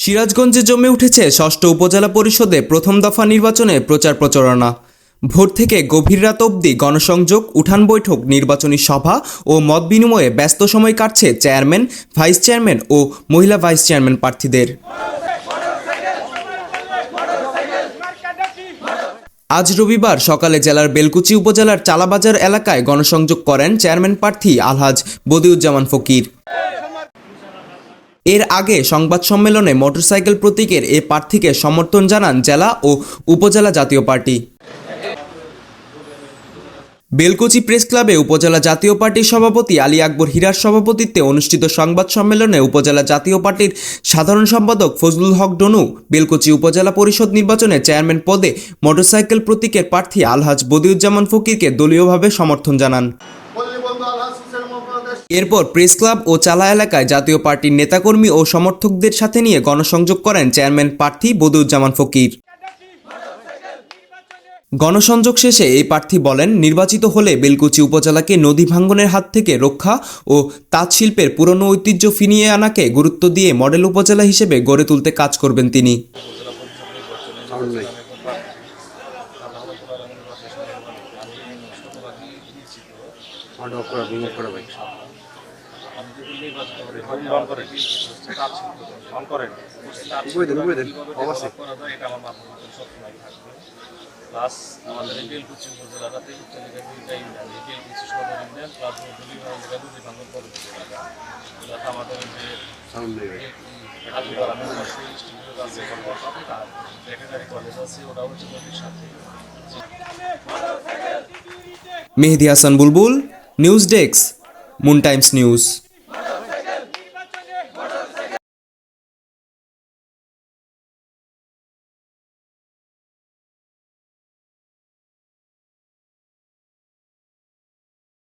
সিরাজগঞ্জে জমে উঠেছে ষষ্ঠ উপজেলা পরিষদে প্রথম দফা নির্বাচনে প্রচার প্রচারণা। ভোর থেকে গভীর রাত অবধি গণসংযোগ, উঠান বৈঠক, নির্বাচনী সভা ও মত বিনিময়ে ব্যস্ত সময় কাটছে চেয়ারম্যান, ভাইস চেয়ারম্যান ও মহিলা ভাইস চেয়ারম্যান প্রার্থীদের। আজ রবিবার সকালে জেলার বেলকুচি উপজেলার চালাবাজার এলাকায় গণসংযোগ করেন চেয়ারম্যান প্রার্থী আলহাজ বদিউজ্জামান ফকির। এর আগে সংবাদ সম্মেলনে মোটরসাইকেল প্রতীকের এ প্রার্থীকে সমর্থন জানান জেলা ও উপজেলা জাতীয় পার্টি। বেলকুচি প্রেস ক্লাবে উপজেলা জাতীয় পার্টির সভাপতি আলী আকবর হীরার সভাপতিত্বে অনুষ্ঠিত সংবাদ সম্মেলনে উপজেলা জাতীয় পার্টির সাধারণ সম্পাদক ফজলুল হক ডনু, বেলকুচি উপজেলা পরিষদ নির্বাচনে চেয়ারম্যান পদে মোটরসাইকেল প্রতীকের প্রার্থী আলহাজ বদিউজ্জামান ফকিরকে দলীয়ভাবে সমর্থন জানান। এরপর প্রেস ক্লাব ও চালা এলাকায় জাতীয় পার্টির নেতাকর্মী ও সমর্থকদের সাথে নিয়ে গণসংযোগ করেন চেয়ারম্যান প্রার্থী বদিউজ্জামান ফকির। গণসংযোগ শেষে এই প্রার্থী বলেন নির্বাচিত হলে বেলকুচি উপজেলাকে নদী ভাঙ্গনের হাত থেকে রক্ষা ও তাঁত শিল্পের পুরনো ঐতিহ্য ফিনিয়ে আনাকে গুরুত্ব দিয়ে মডেল উপজেলা হিসেবে গড়ে তুলতে কাজ করবেন তিনি। অফ করা রিমুভ করা অবশ্যই। প্লাস আমাদের এপিএল কুচি উপজেলাটাতে উচ্চলিকা দুইটা ইউনিয়ন এপিএল কুচি সদর প্লাস মধুলি জায়গা দুটি পরবর্তী আমাদের যে আছে ভেটেনারি কলেজ আছে ওটা হচ্ছে সাথে। Mehedi Hasan Bulbul news desk Moon Times news.